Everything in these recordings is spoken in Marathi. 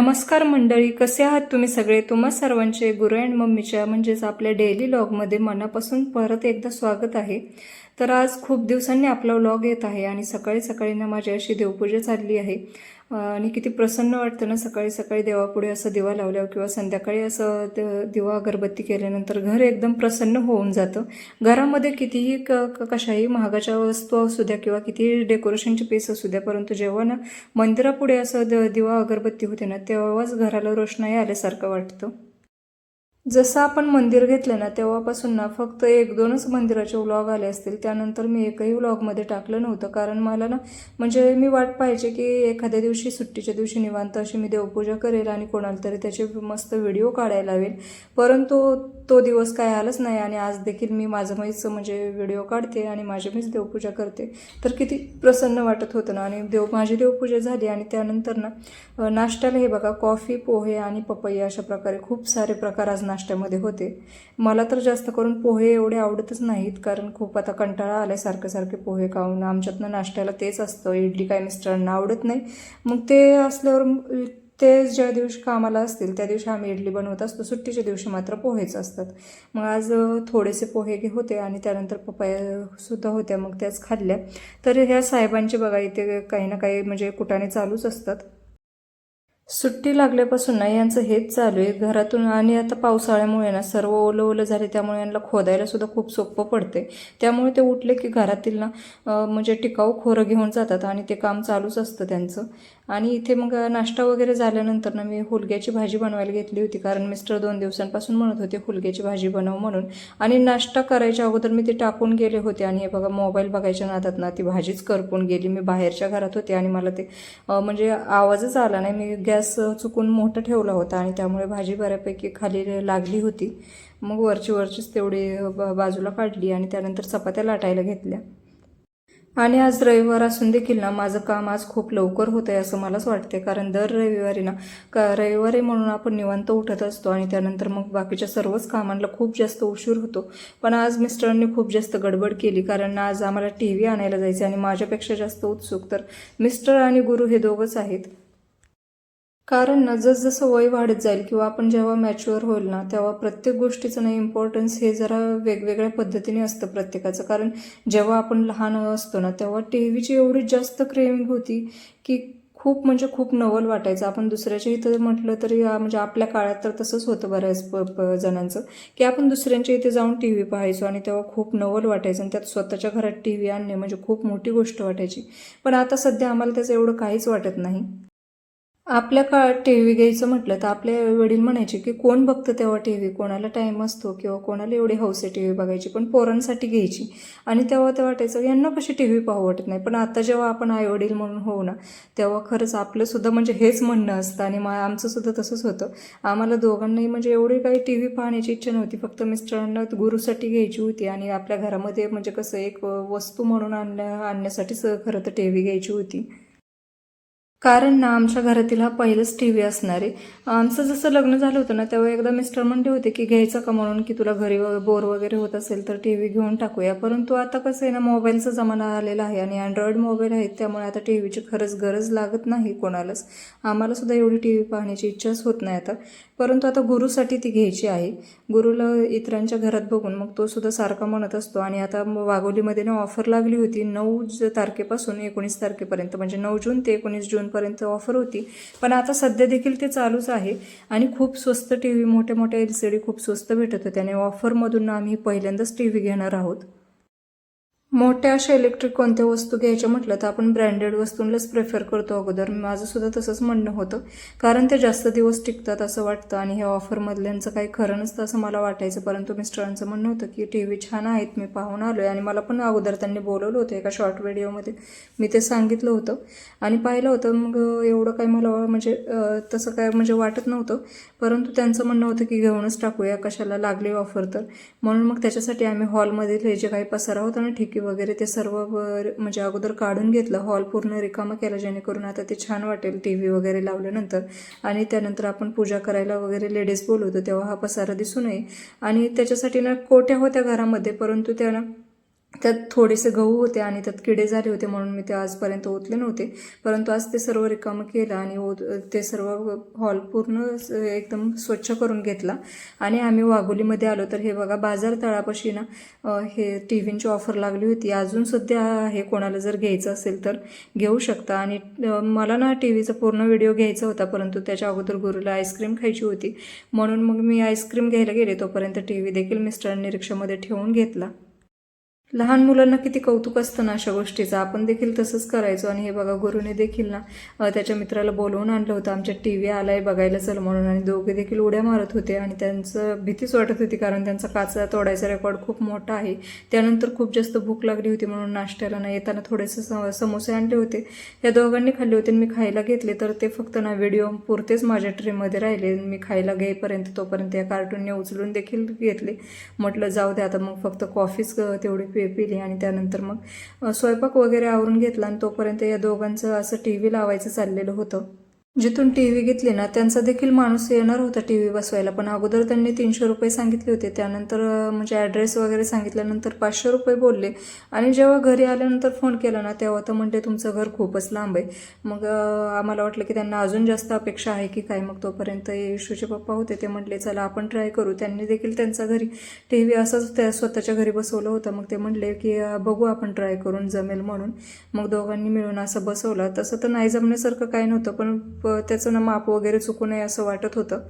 नमस्कार मंडळी कसे आहात तुम्ही सगळे? तुम्हा सर्वांचे गुरु अँड मम्मीच्या म्हणजेच आपल्या डेली लॉगमध्ये मनापासून परत एकदा स्वागत आहे. तर आज खूप दिवसांनी आपला व्लॉग येत आहे आणि सकाळी सकाळी ना माझी अशी देवपूजा चालली आहे. आणि किती प्रसन्न वाटतं ना सकाळी सकाळी देवापुढे असं दिवा लावल्यावर किंवा संध्याकाळी असं द- दिवा अगरबत्ती केल्यानंतर घर एकदम प्रसन्न होऊन जातं. घरामध्ये कितीही क क- कशाही महागाच्या वस्तू असू द्या किंवा कितीही डेकोरेशनचे पीस असू द्या परंतु जेव्हा ना मंदिरापुढे असं द दिवा अगरबत्ती होते ना तेव्हाच घराला रोषणाई आल्यासारखं वाटतं. जसं आपण मंदिर घेतलं ना तेव्हापासून ना फक्त एक दोनच मंदिराचे व्लॉग आले असतील. त्यानंतर मी एकही व्लॉगमध्ये टाकलं नव्हतं. कारण मला ना म्हणजे मी वाट पाहिजे की एखाद्या दिवशी सुट्टीच्या दिवशी निवांत अशी मी देवपूजा करेल आणि कोणाला तरी त्याचे मस्त व्हिडिओ काढायला लावेल. परंतु तो दिवस काय आलाच नाही आणि आज देखील मी माझं मीच म्हणजे व्हिडिओ काढते आणि माझी मीच देवपूजा करते. तर किती प्रसन्न वाटत होतं ना. आणि देव माझी देवपूजा झाली आणि त्यानंतर ना नाश्त्याला हे बघा कॉफी पोहे आणि पपई अशा प्रकारे खूप सारे प्रकार आज नाश्त्यामध्ये होते. मला तर जास्त करून पोहे एवढे आवडतच नाहीत कारण खूप आता कंटाळा आल्यासारखे सारखे सारखे पोहे खाऊन. आमच्यातनं नाश्त्याला तेच असतं इडली काय मिस्टरांना आवडत नाही. मग ते असल्यावर ते ज्या दिवशी कामाला असतील त्या दिवशी आम्ही इडली बनवत असतो. सुट्टीच्या दिवशी मात्र पोहेच असतात. मग आज थोडेसे पोहे घे होते आणि त्यानंतर पपायासुद्धा होत्या मग त्याच खाल्ल्या. तर ह्या साहेबांचे बघा इथे काही ना काही म्हणजे कुटाणे चालूच असतात. सुट्टी लागल्यापासून ना यांचं हेच चालू आहे. घरातून आणि आता पावसाळ्यामुळे ना सर्व ओलं ओलं झाले त्यामुळे यांना खोदायला सुद्धा खूप सोपं पडते त्यामुळे ते उठले की घरातील ना म्हणजे टिकाऊ खोरं घेऊन जातात आणि ते काम चालूच असतं त्यांचं. आणि इथे मग नाश्ता वगैरे झाल्यानंतर ना मी हुलग्याची भाजी बनवायला घेतली होती कारण मिस्टर दोन दिवसांपासून म्हणत होते हुलग्याची भाजी बनव म्हणून. आणि नाश्ता करायच्या अगोदर मी ते टाकून गेले होते आणि हे बघा मोबाईल बघायच्या नादात ना ती भाजीच करपून गेली. मी बाहेरच्या घरात होते आणि मला ते म्हणजे आवाजच आला नाही. मी गॅस चुकून मोठं ठेवला होता आणि त्यामुळे भाजी बऱ्यापैकी खाली लागली होती. मग वरची वरचीच तेवढी ब- बाजूला काढली आणि त्यानंतर चपात्या लाटायला घेतल्या. आणि आज रविवार असून देखील ना माझं काम आज खूप लवकर होतं आहे असं मलाच वाटते कारण दर रविवारी ना का रविवारी म्हणून आपण निवांत उठत असतो आणि त्यानंतर मग बाकीच्या सर्वच कामांना खूप जास्त उशीर होतो. पण आज मिस्टरांनी खूप जास्त गडबड केली कारण आज आम्हाला टी व्ही आणायला जायचं आणि माझ्यापेक्षा जास्त उत्सुक तर मिस्टर आणि गुरु हे दोघंच आहेत. कारण ना जसजसं वय वाढत जाईल किंवा आपण जेव्हा मॅच्युअर होईल ना तेव्हा प्रत्येक गोष्टीचं ना इम्पॉर्टन्स हे जरा वेगवेगळ्या पद्धतीने असतं प्रत्येकाचं. कारण जेव्हा आपण लहान असतो ना तेव्हा टी व्हीची एवढी जास्त क्रेविंग होती की खूप म्हणजे खूप नवल वाटायचं. आपण दुसऱ्याच्या इथं म्हटलं तरी म्हणजे आपल्या काळात तर तसंच होतं बऱ्याच प प जणांचं. की आपण दुसऱ्यांच्या इथे जाऊन टी व्ही पाहायचो आणि तेव्हा खूप नवल वाटायचं आणि त्यात स्वतःच्या घरात टी व्ही आणणे म्हणजे खूप मोठी गोष्ट वाटायची. पण आता सध्या आम्हाला त्याचं एवढं काहीच वाटत नाही. आपल्या काळात टी व्ही घ्यायचं म्हटलं तर आपले वडील म्हणायचे की कोण बघतं तेव्हा टी व्ही कोणाला टाईम असतो किंवा कोणाला एवढी हौस आहे टी व्ही बघायची? पण पोरांसाठी घ्यायची. आणि तेव्हा ते वाटायचं यांना कशी टी व्ही पाहू वाटत नाही? पण आता जेव्हा आपण आई वडील म्हणून होऊ ना तेव्हा खरंच आपलं सुद्धा म्हणजे हेच म्हणणं असतं आणि मा आमचं सुद्धा तसंच होतं. आम्हाला दोघांनाही म्हणजे एवढी काही टी व्ही पाहण्याची इच्छा नव्हती. फक्त मिस्टरांना गुरुसाठी घ्यायची होती आणि आपल्या घरामध्ये म्हणजे कसं एक वस्तू म्हणून आणण्या आणण्यासाठीच खरं तर टी व्ही घ्यायची होती. कारण ना आमच्या घरातील हा पहिलंच टी व्ही असणार आहे. आमचं जसं लग्न झालं होतं ना तेव्हा एकदा मिस्टर म्हणले होते की घ्यायचं का म्हणून की तुला घरी बोर वगैरे होत असेल तर टी व्ही घेऊन टाकूया. परंतु आता कसं आहे ना मोबाईलचा जमाना आलेला आहे आणि अँड्रॉइड मोबाईल आहेत त्यामुळे आता टी व्हीची खरंच गरज लागत नाही कोणालाच. आम्हालासुद्धा एवढी टी व्ही पाहण्याची इच्छाच होत नाही आता. परंतु आता गुरुसाठी ती घ्यायची आहे. गुरुला इतरांच्या घरात बघून मग तो सुद्धा सारखा म्हणत असतो. आणि आता वाघोलीमध्ये ना ऑफर लागली होती नऊ तारखेपासून एकोणीस तारखेपर्यंत म्हणजे नऊ जून ते एकोणीस जून पर्यंत ऑफर होती. पण आता सध्या देखील ते चालूच आहे. आणि खूप स्वस्त टी व्ही मोठ्या मोठ्या एल सी डी खूप स्वस्त भेटत होते. आणि ऑफरमधून आम्ही पहिल्यांदाच टी व्ही घेणार आहोत. मोठ्या अशा इलेक्ट्रिक कोणत्या वस्तू घ्यायच्या म्हटलं तर आपण ब्रँडेड वस्तूंनाच प्रेफर करतो अगोदर. माझं सुद्धा तसंच म्हणणं होतं. कारण ते जास्त दिवस टिकतात असं वाटतं आणि हे ऑफरमधल्यांचं काही खरं नसतं असं मला वाटायचं. परंतु मिस्टरांचं म्हणणं होतं की टी व्ही छान आहेत मी पाहून आलो आहे आणि मला पण अगोदर त्यांनी बोलवलं होतं एका शॉर्ट व्हिडिओमध्ये मी ते सांगितलं होतं. आणि पाहिलं होतं. मग एवढं काही मला म्हणजे तसं काय म्हणजे वाटत नव्हतं. परंतु त्यांचं म्हणणं होतं की घेऊनच टाकूया. कशाला लागली ऑफर तर. म्हणून मग त्याच्यासाठी आम्ही हॉलमधील हे जे काही पसारा होता ना ठीक वगैरे ते सर्व वर- म्हणजे अगोदर काढून घेतलं. हॉल पूर्ण रिकामा केला जेणेकरून आता ते छान वाटेल टी व्ही वगैरे लावल्यानंतर. आणि त्यानंतर आपण पूजा करायला वगैरे लेडीज बोलवतो तेव्हा हा पसारा दिसू नये. आणि त्याच्यासाठी ना कोट्या होत्या घरामध्ये परंतु त्यांना त्यात थोडेसे गहू होते आणि त्यात किडे झाले होते म्हणून मी ते आजपर्यंत ओतले नव्हते. परंतु आज ते सर्व रिकामं केलं आणि ओत ते सर्व हॉल पूर्ण एकदम स्वच्छ करून घेतला. आणि आम्ही वाघोलीमध्ये आलो. तर हे बघा बाजार तळापाशी ना हे टी व्हींची ऑफर लागली होती. अजून सध्या आहे कोणाला जर घ्यायचं असेल तर घेऊ शकता. आणि मला ना टी व्हीचा पूर्ण व्हिडिओ घ्यायचा होता परंतु त्याच्या अगोदर गुरुला आईस्क्रीम खायची होती. म्हणून मग मी आईस्क्रीम घ्यायला गेले तोपर्यंत टी व्ही देखील मिस्टरांनी रिक्षामध्ये ठेवून घेतला. लहान मुलांना किती कौतुक असतं ना अशा गोष्टीचं. आपण देखील तसंच करायचो आणि हे बघा गुरुने देखील ना त्याच्या मित्राला बोलवून आणलं होतं. आमच्या टी व्ही आला आहे बघायला चल म्हणून आणि दोघे देखील उड्या मारत होते आणि त्यांचं भीतीच वाटत होती कारण त्यांचा काचा तोडायचा रेकॉर्ड खूप मोठा आहे. त्यानंतर खूप जास्त भूक लागली होती म्हणून नाश्त्याला ना येताना थोडेसे समोसे आणले होते. या दोघांनी खाल्ले होते आणि मी खायला घेतले. तर ते फक्त ना व्हिडिओ पुरतेच माझ्या ट्रेमध्ये राहिले. मी खायला घेईपर्यंत तोपर्यंत या कार्टूनने उचलून देखील घेतले. म्हटलं जाऊ दे आता मग फक्त कॉफीच तेवढी पे पिली आणि त्यानंतर मग स्वयंपाक वगैरे आवरून घेतला आणि तोपर्यंत या दोघांचं असं टी व्ही लावायचं चाललेलं होतं. जिथून टी व्ही घेतली ना त्यांचा देखील माणूस येणार होता टी व्ही बसवायला. पण अगोदर त्यांनी तीनशे रुपये सांगितले होते. त्यानंतर म्हणजे ॲड्रेस वगैरे सांगितल्यानंतर पाचशे रुपये बोलले. आणि जेव्हा घरी आल्यानंतर फोन केला ना तेव्हा तर म्हणले तुमचं घर खूपच लांब आहे. मग आम्हाला वाटलं की त्यांना अजून जास्त अपेक्षा आहे की काय. मग तोपर्यंत येशूचे पप्पा होते ते म्हटले चला आपण ट्राय करू. त्यांनी देखील त्यांचा घरी टी व्ही असंच त्या स्वतःच्या घरी बसवलं होतं. मग ते म्हणले की बघू आपण ट्राय करून जमेल म्हणून. मग दोघांनी मिळून असं बसवलं. तसं तर नाही जमण्यासारखं काही नव्हतं पण प- त्याचं ना माप वगैरे चुकू नये असं वाटत होतं.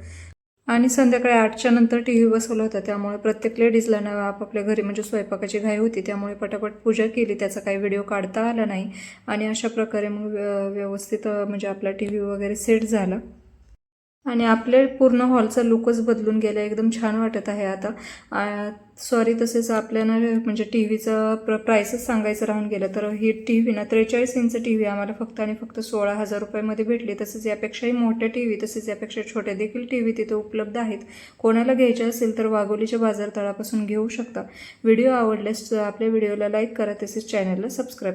आणि संध्याकाळी आठच्या नंतर टी व्ही बसवला होता. त्यामुळे प्रत्येक लेडीजला ना आपापल्या घरी म्हणजे स्वयंपाकाची घाई होती. त्यामुळे पटापट पूजा केली. त्याचा काही व्हिडिओ काढता आला नाही. आणि अशा प्रकारे मग व्य- व्यवस्थित म्हणजे आपला टी व्ही वगैरे सेट झाला. आणि आपले पूर्ण हॉलचा लुकच बदलून गेला एकदम छान वाटत आहे आता. सॉरी तसेच आपल्याला म्हणजे टी व्हीचं प्र प्राईसच सांगायचं राहून गेलं तर ही टी व्ही ना त्रेचाळीस इंच टी व्ही आम्हाला फक्त आणि फक्त सोळा हजार रुपयामध्ये भेटली. तसेच यापेक्षाही मोठ्या टी व्ही तसेच यापेक्षा छोट्या देखील टी व्ही तिथे उपलब्ध आहेत. कोणाला घ्यायचे असेल तर वाघोलीच्या बाजारतळापासून घेऊ शकता. व्हिडिओ आवडल्यास आपल्या व्हिडिओला लाईक करा तसेच चॅनलला सबस्क्राईब